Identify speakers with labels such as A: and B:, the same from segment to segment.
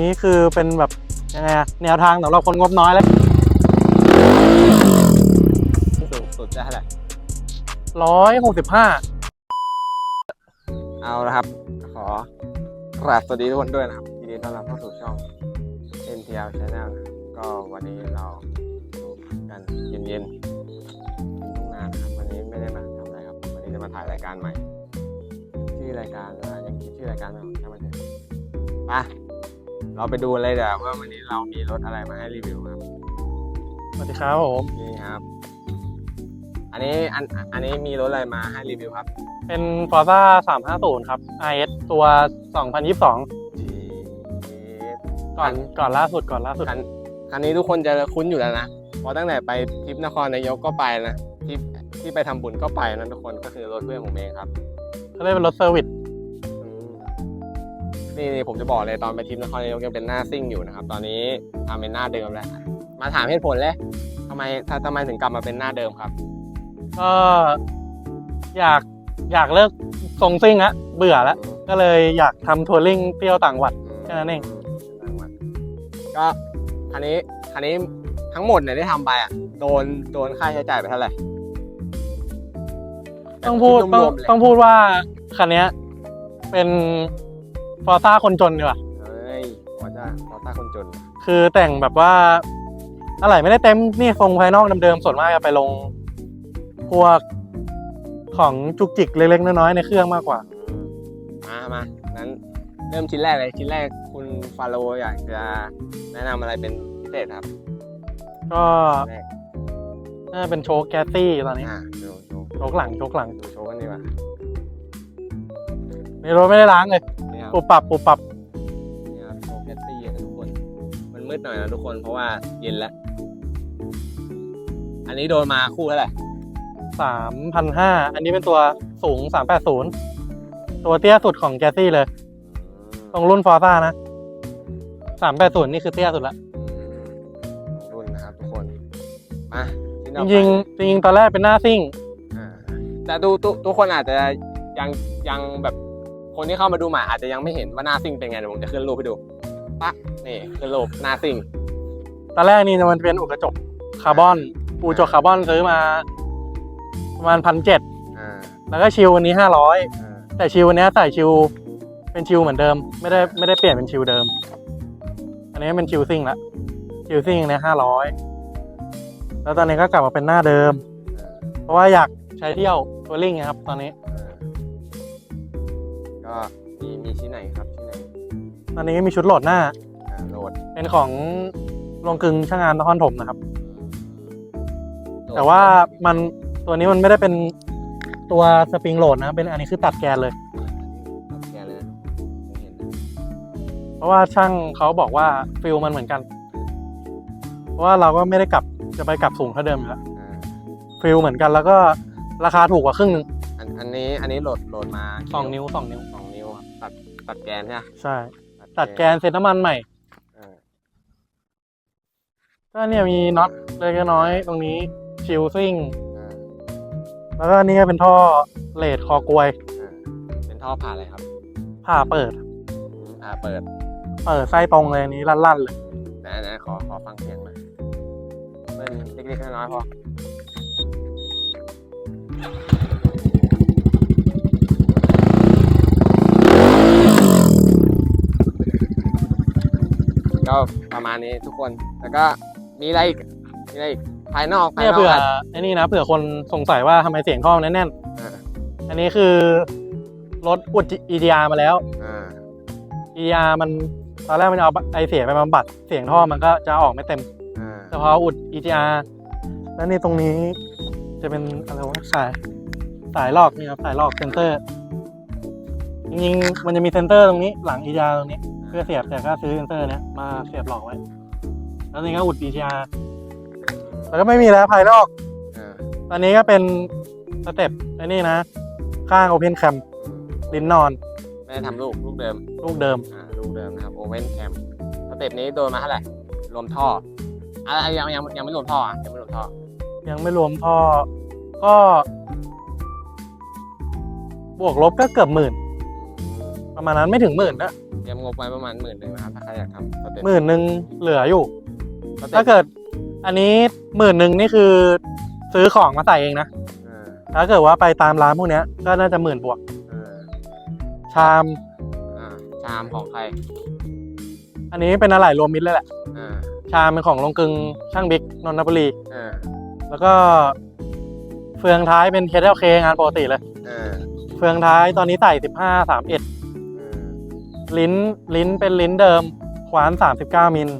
A: นี้คือเป็นแบบยังไงอะแนวทางสำหรับคนงบน้อยเลย
B: สูงสุดได้เท่าไหร่
A: ร้อยหกสิบห้า
B: เอาละครับ ขอกราบสวัสดีทุกคนด้วยนะครับยินดีต้อนรับเข้าสู่ช่อง NTL Channel นะครับก็วันนี้เราอยู่กันเย็นๆทุ่งนานะครับวันนี้ไม่ได้มาทำอะไรครับ วันนี้จะมาถ่ายรายการใหม่ ชื่อรายการอะไรยังคิดชื่อรายการไม่ออกใช่ไหมเนี่ยไป เราไปดูเลยเดี๋ยวว่าวันนี้เรามีรถอะไรมาให้รีวิวครับ
A: สวัสดีครับผม
B: นี่ครับ อันนี้อันอันนี้มีรถอะไรมาให้รีวิวครับ
A: เป็น Forza 350 ครับ IS ตัว 2022 ก่อนก่อนล่าสุดก่อนล่าสุด
B: คันคันนี้ทุกคนจะคุ้นอยู่แล้วนะเพราะตั้งแต่ไปทริปนครนายกก็ไปนะทริปที่ไปทำบุญก็ไปนะทุกคนก็คือรถเพื่อนผมเองครับ
A: เขาเรียกเป็นรถเซอร์วิส
B: อืม นี่นี่ผมจะบอกเลยตอนไปทริปนครนายกยังเป็นหน้าซิ่งอยู่นะครับ ตอนนี้ทำเป็นหน้าเดิมแล้ว มาถามเหตุผลเลยทำไมถ้าทำไมถึงกลับมาเป็นหน้าเดิมครับ
A: ก็อยากอยากเลิกทรงซิ่งละเบื่อแล้ว ก็เลยอยากทำทัวริงเที่ยวต่างจังหวัดแค่นั้นเอง
B: ก็คันนี้คันนี้ทั้งหมดเนี่ยที่ทำไปอะโดนโดนค่าใช้จ่ายไปเท่าไหร่
A: ต้องพูด
B: แบบ
A: ต้อง
B: รวมๆเลย
A: ต้องพูดว่าคันเนี้ยเป็น ฟอร์ซ่าคนจนดีกว่า
B: เฮ้ยหัวจ้าหัวตาคนจน
A: คือแต่งแบบว่าอะไรไม่ได้เต็มนี่ทรงภายนอกเดิมๆส่วนมากจะไปลงพวกของจุกจิกเล็กๆน้อยๆในเครื่องมากกว่า
B: มามานั้นเริ่มชิ้นแรกเลยชิ้นแรกคุณฟาโรห์อยากจะแนะนำอะไรเป็นพิเศษครับ
A: ก็
B: แรก
A: น่าจะเป็นโชว์แกสซี่ตอนนี้
B: อ่าดูโชว์
A: โชว์หลังโชว์หลัง
B: ดูโชว์กันดีกว่า
A: ในรถไม่ได้ล้างเลย
B: นี่ครับ
A: ปุบปับปุบปับ
B: นี่ครับโชว์แคตตี้นะทุกคน มันมืดหน่อยนะทุกคนเพราะว่าเย็นแล้วอันนี้โดนมาคู่เท่าไหร่
A: สามพันห้าอันนี้เป็นตัวสูงสามแปดศูนย์ตัวเตี้ยสุดของแกสซี่เลยตรงรุ่นฟอร์ซ่านะสามแปดศูนย์นี่คือเตี้ยสุดละ
B: รุ่นนะครับทุกคนมาชิ้น
A: จ
B: ต่อไป
A: ริงๆจริงๆตอนแรกเป็นหน้าซิ่ง
B: อ่าแต่ดูทุกทุกคนอาจจะยังยังแบบ คนที่เข้ามาดูใหม่อาจจะยังไม่เห็นว่าหน้าซิ่งเป็นไงเดี๋ยวผมจะขึ้นรูปให้ดูปะนี่ขึ้นรูปหน้าซิ่ง
A: ตอนแรกนี่มันเป็นอุกกระจกคาร์บอนอูจกคาร์บอนซื้อมาประมาณพันเจ็ด
B: อ่า
A: แล้วก็ชิลวันนี้ห้าร้อย
B: อ่า
A: แต่ชิลวันนี้ใส่ชิลเป็นชิลเหมือนเดิม ไม่ได้ไม่ได้เปลี่ยนเป็นชิลเดิม อันนี้เป็นชิลซิ่งละชิลซิ่งเนี่ยห้าร้อยแล้วตอนนี้ก็กลับมาเป็นหน้าเดิม เพราะว่าอยากใช้เที่ยวทัวริงนะครับตอนนี้
B: อ่า ก็มีมีชิ้นไหนครับชิ้นไหน
A: ตอนนี้ก็มีชุดโหลดหน้า
B: อ่าโหลด
A: เป็นของโรงกลึงช่างงานนครถมนะครับแต่ว่ามันตัวนี้มันไม่ได้เป็นตัวสปริงโหลดนะเป็นอันนี้คือตัดแกนเลย
B: ตัดแกนเลยนะผมเห็นนะ
A: เพราะว่าช่างเขาบอกว่าฟิลมันเหมือนกัน เพราะว่าเราก็ไม่ได้กลับจะไปกลับสูงเท่าเดิมอยู่แล้ว
B: อ่า
A: ฟิลเหมือนกันแล้วก็ราคาถูกกว่าครึ่งหนึ่ง
B: อันอันนี้อันนี้โหลดโหลดมา
A: สองนิ้วสองนิ้ว
B: สองนิ้วครับ ตัดตัดแกนใช่ไหม
A: ใช่ ตัดแกนเซ็ตน้ำมันใหม่
B: อ่า
A: ก็เนี่ยมีน็อตเล็กน้อยตรงนี้ชิลซิ่ง
B: อ่า
A: แล้วก็นี่ก็เป็นท่อเลดคอกลวย
B: อ่าเป็นท่อผ่านอะไรครับ
A: ผ่าเปิด
B: อืมอ่าเปิด
A: เปิดไส้ตรงเลยอันนี้ลั่นๆเลย
B: นะนะขอขอฟังเสียงหน่อยเป็นเล็กๆน้อยๆพอ ก็ประมาณนี้ทุกคน แล้วก็มีอะไรอีก มีอะไรอีก ภายนอกภาย
A: เนี่ย
B: นอก
A: เผื่อ
B: อะ
A: ไอ้นี่นะเผื่อคนสงสัยว่าทำไมเสียงท่อมันแน่น
B: อ่า
A: ๆอันนี้คือรถอุด EDR มาแล้ว
B: อ่า
A: EDR มันตอนแรกมันจะเอาไอเสียไปบำบัดเสียงท่อมันก็จะออกไม่เต็ม
B: อ่า
A: แต่พออุด EDR แล้วนี่ตรงนี้จะเป็นอะไรวะสายสายลอกนี่ครับสายลอกเซนเซอร์จริงๆมันจะมีเซนเซอร์ตรงนี้หลัง EDR ตรงนี้ เพื่อเสียบแต่ก็ซื้อเซนเซอร์เนี้ยมาเสียบหลอกไว้ แล้วนี่ก็อุด EDR แล้วก็ไม่มีแล้วภายนอก
B: อ่า
A: ตอนนี้ก็เป็นสเต็ปไอ้นี่นะ ข้าง Open Cam ลิ้นนอน
B: ไม่ได้ทำลูกลูกเดิม
A: ลูกเดิม
B: อ่า ลูกเดิมนะครับโอเว่นแคมสเต็ปนี้โดนมาเท่าไหร่รวมท่ออะยังยังยังไม่รวมท่ออะยังไม่รวมท่อ
A: ยังไม่รวมท่อ ก็ บวกลบก็เกือบหมื่น ปประมาณนั้นไม่ถึงหมื่นนะ
B: เตรียมงบไว้ประมาณหมื่นหนึ่งนะครับถ้าใครอยากทำสเต็ป
A: หมื่นหนึ่งเหลืออยู่
B: สเต็ป
A: ถ้าเกิดอันนี้หมื่นหนึ่งนี่คือซื้อของมาใส่เองนะ
B: อ่า
A: ถ้าเกิดว่าไปตามร้านพวกเนี้ยก็น่าจะหมื่นบวก
B: อ่า
A: ชาม
B: อ่าชามของใคร
A: อันนี้เป็นอะไหล่รวมมิตรเลยแหละ
B: อ่า
A: ชามเป็นของลงกึงช่างบิ๊กนนทบุรี
B: อ่า
A: แล้วก็เฟืองท้ายเป็น KLK งานปกติเลย
B: อ่า
A: เฟืองท้ายตอนนี้ใส่15 31
B: อืม
A: ลิ้นลิ้นเป็นลิ้นเดิมขวาน 39 มิล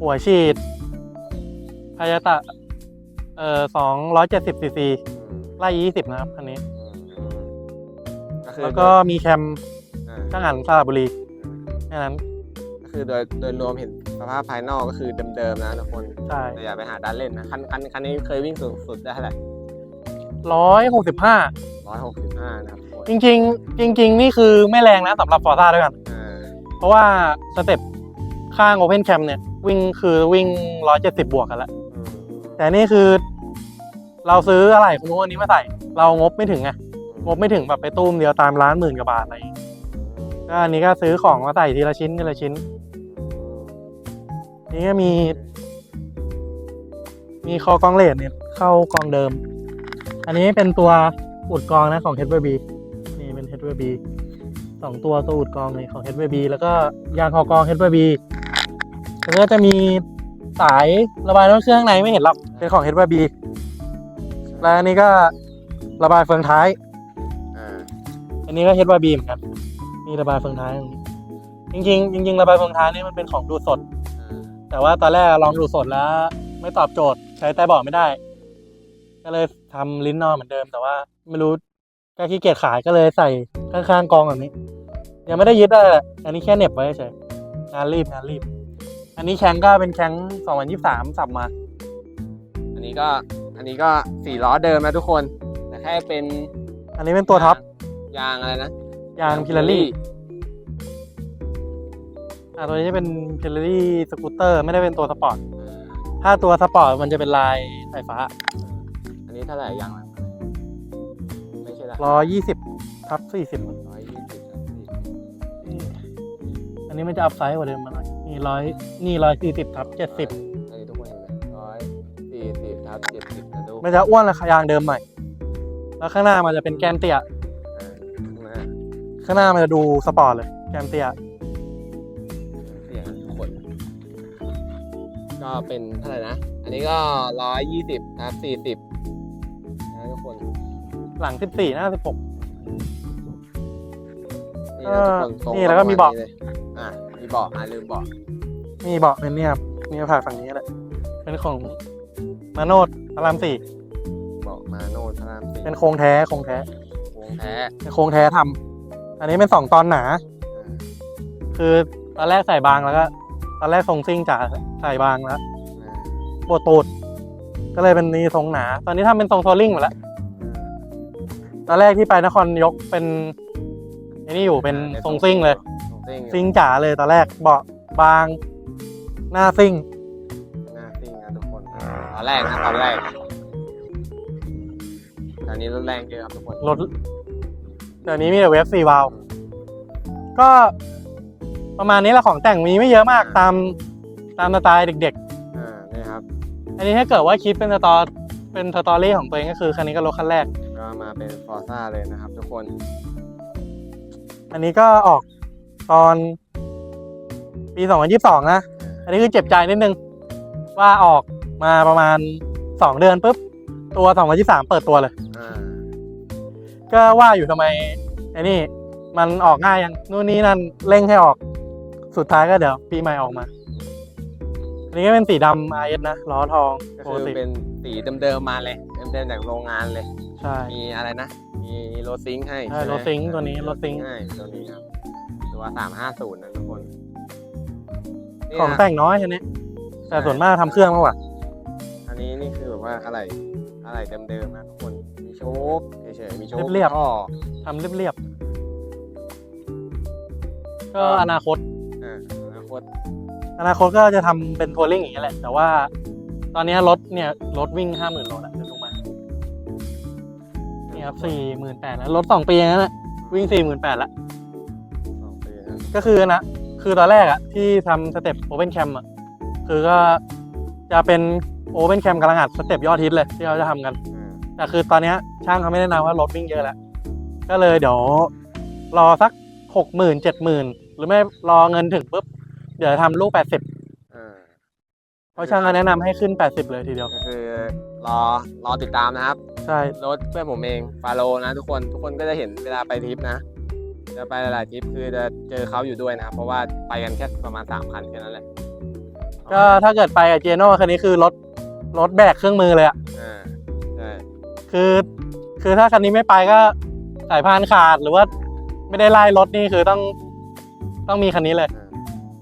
A: หัวฉีดพายาตะเอ่อ270ซีซี
B: อืม
A: ไล่20นะครับคันนี้
B: อืมก็คือ
A: แล้วก็มีแคม
B: อ่า
A: ช่างอันสระบุรีแค่นั้น
B: ก็คือโดยโดยรวมเห็นสภาพภายนอกก็คือเดิมๆนะทุกคน
A: ใช่
B: แต่อย่าไปหาดันเล่นนะคันคันคันนี้เคยวิ่งสูงสุดได้เท่าไหร่
A: ร้อยหกสิบห้า
B: ร้อยหกสิบห้านะครับทุกคน
A: จริงๆ จริง ๆ นี่คือไม่แรงนะสำหรับฟอร์ซ่าด้วยกัน
B: อ่า
A: เพราะว่าสเต็ปข้าง Open Cam เนี่ย วิ่งคือวิ่ง 170 บวกกันแล้ว
B: อืม
A: แต่นี่คือ เราซื้ออะไรคุณรู้อันนี้มาใส่ เรางบไม่ถึงไงงบไม่ถึงแบบไปตุ้มเดียวตามร้านหมื่นกว่าบาทอะไรอย่างงี้ก็อันนี้ก็ซื้อของมาใส่ทีละชิ้นทีละชิ้น นี่ก็มี มีคอกองเลดเนี่ยเข้ากองเดิม อันนี้เป็นตัวอุดกองนะของ h บ b นี่เป็น h บ b สองตัวตัวอุดกองเลยของ h บ b แล้วก็ยางคอกอง h บ b แล้วก็จะมีสายระบายน้ำเครื่องข้างในไม่เห็นหรอกเป็นของ h บ b แล้วอันนี้ก็ระบายเฟืองท้าย
B: อ่า
A: อันนี้ก็ h บ b เหมือนกันมีระบายเฟืองท้ายตรงนี้จริงๆจริงๆระบายเฟืองท้ายนี่มันเป็นของดูดสด
B: อ่า
A: แต่ว่าตอนแรกลองดูสดแล้ว ไม่ตอบโจทย์ใช้ใต้เบาะไม่ได้ ก็เลยทำลิ้นนอนเหมือนเดิม แต่ว่าไม่รู้ก็ขี้เกียจขายก็เลยใส่ ข้างๆกองแบบนี้ ยังไม่ได้ยึดอะไรแหละอันนี้แค่เหน็บไว้เฉยงานรีบงานรีบ อันนี้แข้งก็เป็นแข้ง2023สับมา
B: อันนี้ก็อันนี้ก็สี่ล้อเดิมนะทุกคนแต่แค่เป็น
A: อันนี้เป็นตัวท็อป
B: ยางอะไรนะ
A: ยางพิลารี่อ่าตัวนี้จะเป็นพิลารี่สกูตเตอร์ไม่ได้เป็นตัวสปอร์ต
B: อ่า
A: ถ้าตัวสปอร์ตมันจะเป็นลายไฟฟ้า
B: อันนี้เท่าไหร่ยางอะไรไม่ใช่ละ
A: 120 ทับ40
B: ร้อยยี่สิบ
A: อันนี้มันจะอัพไซส์กว่าเดิมมาหน่อยนี่ร้อยนี่ร้อยสี่สิบทับเจ็ดสิบ
B: อันนี้ทุกคนเห็นไหมร้อยสี่สิบทับเจ็ดสิบนะดู
A: มันจะอ้วนราคายางเดิมหน่อยแล้วข้างหน้ามันจะเป็นแกนเตี้ย
B: อ่าข้างหน้า
A: ข้างหน้ามันจะดูสปอร์ตเลย แกนเตี้ย
B: เสียงทุกคน ก็เป็นเท่าไหร่นะ อันนี้ก็ร้อยยี่สิบทับสี่สิบนะทุกคน
A: หลังสิบสี่หน้าสิบหก
B: นี่นะทุกคนทรง
A: นี่แล้วก็มีเบาะ
B: ประณนี้ลยอะมีเบาะอะลืมเบาะ
A: มีเบาะเป็นเนี่ยครับมีผ่าฝั่งนี้แหละเป็นของมาโนดพระรามสี่
B: เบาะมาโน่พระรามสี่
A: เป็นโครงแท้โครงแท้
B: วงแท้
A: เป็นโครงแท้ทำอันนี้เป็นสองตอนหนา
B: อ่า
A: คือตอนแรกใส่บางแล้วก็ตอนแรกทรงซิ่งจ๋าใส่บางแล้ว
B: อ่า
A: ปวดตูดก็เลยเป็นนี่ทรงหนา ตอนนี้ทำเป็นทรงโซลิ่งหมดแล้ว ตอนแรกที่ไปนครนายกเป็นไอ้นี่อยู่เป็น
B: อ่า
A: ทรงซิ่งเลย
B: ทรงซิ่ง
A: ซิ่งจ๋าเลยตอนแรกเบาะบาง หน้าซิ่ง
B: หน้าซิ่งนะทุกคนตอนแรกนะตอนแรกตอนนี้รถแรงเยอะครับทุกคน
A: รถเดี๋ยวนี้มีแต่เวฟสี่วาล์วก็ประมาณนี้แหละของแต่งมีไม่เยอะมากตามตามสไตล์เด็ก
B: อ่านี่ครับ
A: ๆ อันนี้ถ้าเกิดว่าคิดเป็นสตอเป็นสตอรี่ของตัวเองก็คือคันนี้ก็รถคันแรก
B: ก็มาเป็นฟอร์ซ่าเลยนะครับ ทุกคน
A: อันนี้ก็ออกตอนปี2022นะ อันนี้คือเจ็บใจนิดนึง ว่าออกมาประมาณ2เดือนปุ๊บ ตัว2023เปิดตัวเลย
B: อ่า
A: ก็ว่าอยู่ทำไมไอ้นี่มันออกง่ายยังนู่นนี่นั่นเร่งให้ออกสุดท้ายก็เดี๋ยว ปีใหม่ออกมา อันนี้ก็เป็นสีดำ RS นะล้อทอง
B: ก็
A: ปก
B: คือ
A: ติ
B: เป็นสีเดิมๆมาเลย เดิมๆจากโรงงานเลย
A: ใช่
B: มีอะไรนะ มีโรซิงค์ให้
A: ใช่
B: ไหม
A: รถซิงค์ตัวนี้รถซิงค์
B: ให้ตัวนี้ครับ ตัวสามห้าศูนย์นะทุกคนนี่
A: ของ
B: นะ
A: แต่งน้อยอันนี้แต่ส่วนมากทำเครื่องมากกว่า
B: อันนี้นี่คือแบบว่าอะไรอะไรเดิมๆนะทุกคน มีโชคเฉยๆมีโชค
A: เรียบๆ
B: ท่อ
A: ทำเรียบๆก็อนาคต
B: อ่าอนาคต
A: อนาคตก็จะทำเป็นทัวริงอย่างนี้ยแหละ แต่ว่า ตอนนี้รถเนี่ยรถวิ่งห้าหมื่นโลแล้วเดี๋ยวดูมา นี่ครับสี่หมื่นแปดแล้วรถสองปีอย่างนั้นแหละวิ่งสี่หมื่นแปดละก็คือนะ คือตอนแรกอะที่ทำสเต็ปโอเ n นแคมอะคือก็จะเป็นโอเ n นแคมกำลังอัดสเต็ปยอดฮิตเลยที่เขาจะทำกัน
B: อ่า
A: แต่คือตอนเนี้ยช่างเขาไม่แนะนำว่ารถวิ่งเยอะแล้ว ก็เลยเดี๋ยวรอสักหกหมื่นเจ็ดหมื่นหรือไม่รอเงินถึงปุ๊บ เดี๋ยวทำลูกแปดสิบ
B: อ่า
A: เพราะช่างเขาแนะนำให้ขึ้นแปดสิบเลยทีเดียว
B: ก็คือรอรอติดตามนะครับ
A: ใช่
B: รถเพื่อนผมเองฟาโลนะ ทุกคนทุกคนก็จะเห็นเวลาไปทริปนะจะไปหลายๆทริปคือจะเจอเขาอยู่ด้วยนะครับเพราะว่าไปกันแค่ประมาณสามคันแค่นั้นแหละ
A: ก็ถ้าเกิดไปกับเจโน่คันนี้คือรถรถแบกเครื่องมือเลยอะ
B: อ่าใช่
A: คือคือถ้าคันนี้ไม่ไปก็สายพานขาดหรือว่าไม่ได้ไล่รถนี่คือต้องต้องมีคันนี้เลย
B: อ่า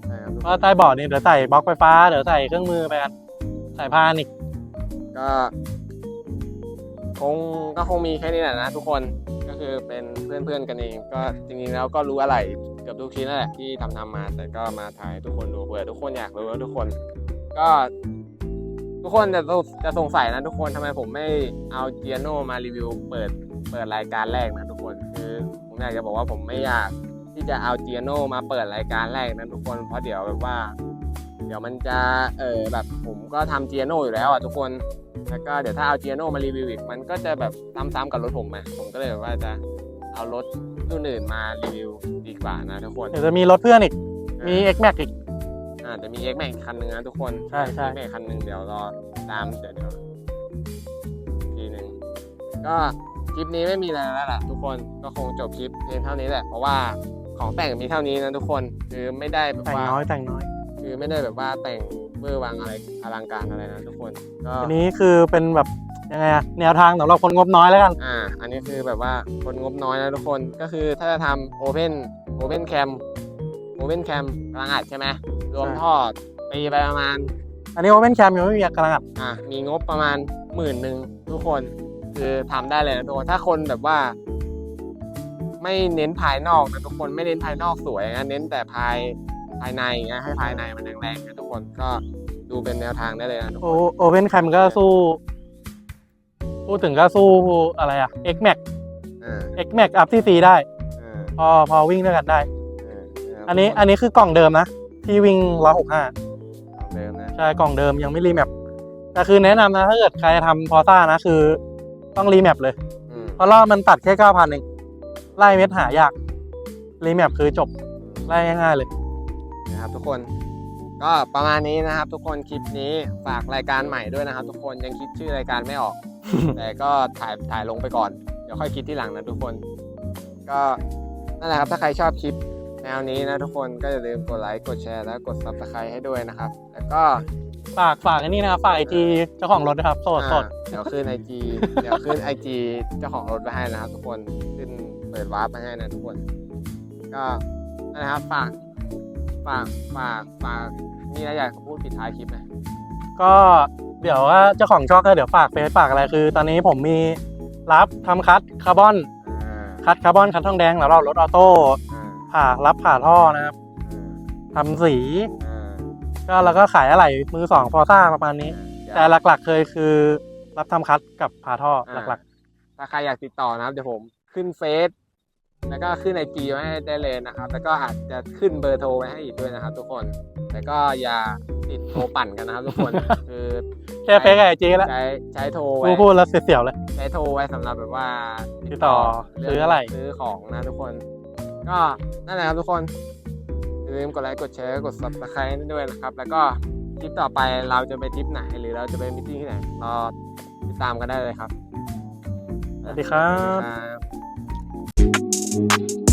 B: ใช่ครับทุก
A: เพ
B: คน
A: ราะใต้เบาะนี่เดี๋ยวใส่บล็อกไฟฟ้าเดี๋ยวใส่เครื่องมือไปกันสายพานอีก
B: ก็ คงก็คงมีแค่นี้แหละนะทุกคนก็คือเป็นเพื่อนๆกันเอง ก็จริงๆแล้วก็รู้อะไรเกือบทุกชิ้นนั่นแหละที่ทำทำมา แต่ก็มาถ่ายทุกคนดูเผื่อทุกคนอยากรู้ทุกคน ก็ทุกคนจะจะสงสัยนะทุกคนทำไมผมไม่เอาเจียโนมารีวิวเปิดเปิดรายการแรกนะทุกคนคือผมอยากจะบอกว่าผมไม่อยากที่จะเอาเจียโนมาเปิดรายการแรกนะทุกคนเพราะเดี๋ยวแบบว่า เดี๋ยวมันจะเออแบบผมก็ทำเจียโนอยู่แล้วอะทุกคน แล้วก็เดี๋ยวถ้าเอาเจียโนมารีวิวอีกมันก็จะแบบซ้ำๆกับรถผมไงผมก็เลยแบบว่าจะเอารถรุ่นอื่นมารีวิวดีกว่านะทุกคน
A: เดี๋ยวจะมีรถเพื่อนอีก มี X Max อีก
B: อ่าจะมี X Max อีกคันหนึ่งนะทุกคน
A: ใช่ใช่
B: X Max คันหนึ่งเดี๋ยวรอตามเดี๋ยวเดี๋ยวทีหนึ่งก็คลิปนี้ไม่มีอะไรแล้วล่ะทุกคนก็คงจบคลิปเพียงเท่านี้แหละเพราะว่าของแต่งมีเท่านี้นะทุกคนคือไม่ได้แบบ
A: แต่ง
B: ว่า
A: น้อยแต่งน้อย
B: คือไม่ได้แบบว่าแต่ง เบอร์วังอะไรอลังการอะไรนะทุกคนก็
A: อันนี้คือเป็นแบบยังไงอะแนวทางสำหรับคนงบน้อยแล้วกัน
B: อ่า อันนี้คือแบบว่าคนงบน้อยนะทุกคนก็คือถ้าจะทำ Open Open Cam Open Cam กำลังอัดใช่ไหมรวม
A: ใช่
B: ทอดปีไปประมาณ
A: อันนี้โอเ n นแคมยังไม่มีกำลังอัด
B: อะมีงบประมาณหมื่นหนึ่งทุกคนคือทำได้เลยนะทุกคนถ้าคนแบบว่า ไม่เน้นภายนอกนะทุกคนไม่เน้นภายนอกสวยนะเน้นแต่ภาย ภายในอย่างเงี้ยให้ภายในมันแรงๆนะทุกคนก็ดูเป็นแนวทางได้เลยนะทุก
A: โอ
B: คน
A: โอเ n นแคมก็สู้พูดถึงก็สู้อะไรอะ X Max
B: อ่า
A: X Max อัพที่ซีได้
B: อ่า
A: พอพอวิ่งด้วยกันได้
B: อ่าา
A: อันนี้อันนี้คือกล่องเดิมนะ ที่วิ่ง 165
B: ของเดิมนะ
A: ใช่ กล่องเดิมยังไม่รีแมปแต่คือแนะนำนะ ถ้าเกิดใครทำพอซ่านะ คือต้องรีแมปเลย
B: อืม
A: เพราะรอบมันตัดแค่ 9,000เองไล่เม็ดหายาก รีแมปคือจบ ไล่ง่ายๆเลย
B: นะครับ ทุกคนก็ประมาณนี้นะครับ ทุกคนคลิปนี้ฝากรายการใหม่ด้วยนะครับ ทุกคนยังคิดชื่อรายการไม่ออก แต่ก็ถ่ายถ่ายลงไปก่อน เดี๋ยวค่อยคิดที่หลังนะทุกคน ก็นั่นแหละครับถ้าใครชอบคลิปแนวนี้นะทุกคนก็อย่าลืมกดไลค์กดแชร์และกด subscribe ให้ด้วยนะครับ แล้วก็
A: ฝากฝากอันนี้นะครับฝากไอจีเจ้าของรถนะครับโสดโสด
B: อ่าเดี๋ยวขึ้นไอจีเดี๋ยวขึ้นไอจีเจ้าของรถไปให้นะครับ ทุกคนขึ้นเปิดวาร์ปไปให้นะทุกคน ก็นั่นแหละครับฝาก ฝากฝากฝากมีอะไรอยากจะพูดปิดท้ายคลิปไหม
A: ก็เดี๋ยวว่าเจ้าของช่องก็เดี๋ยวฝากเฟซฝากอะไรคือ ตอนนี้ผมมีรับทำคัดคาร์บอน
B: อ่า
A: คัดคาร์บอนคัดทองแดงแล้วเรารถออโต้
B: อ่า
A: ผ่ารับผ่าท่อนะครับทำสี
B: อ่า
A: ก็แล้วก็ขายอะไหล่มือสองฟอร์ซ่าประมาณนี้
B: เดี๋ยว
A: แต่หลักๆเคยคือรับทำคัดกับผ่าท่อหลัก
B: ถ้าใครอยากติดต่อนะครับเดี๋ยวผมขึ้นเฟซ แล้วก็ขึ้นไอจีไว้ให้ได้เลยนะครับ แล้วก็อาจจะขึ้นเบอร์โทรไว้ให้อีกด้วยนะครับ ทุกคน แต่ก็อย่าติดโทรปั่นกันนะครับ ทุกคนคือ
A: ๆแค่เฟซกับไอจีแล้ว
B: ใช้ใช้โทร
A: พู
B: ไว้
A: ดพูดแล้วเสียวๆเลย
B: ใช้โทรไว้สำหรับแบบว่า
A: ติดต่อซื้ออะไร
B: ซื้อของนะทุกคน ก็นั่นแหละครับทุกคนอย่าลืมกดไลค์กดแชร์กด subscribe ด้วยนะครับ แล้วก็ทริปต่อไปเราจะไปทริปไหนหรือเราจะไปมิทติ้งที่ไหนรอติดตามกันได้เลยครับ
A: สวัสดีครับ
B: สวัสดีครับ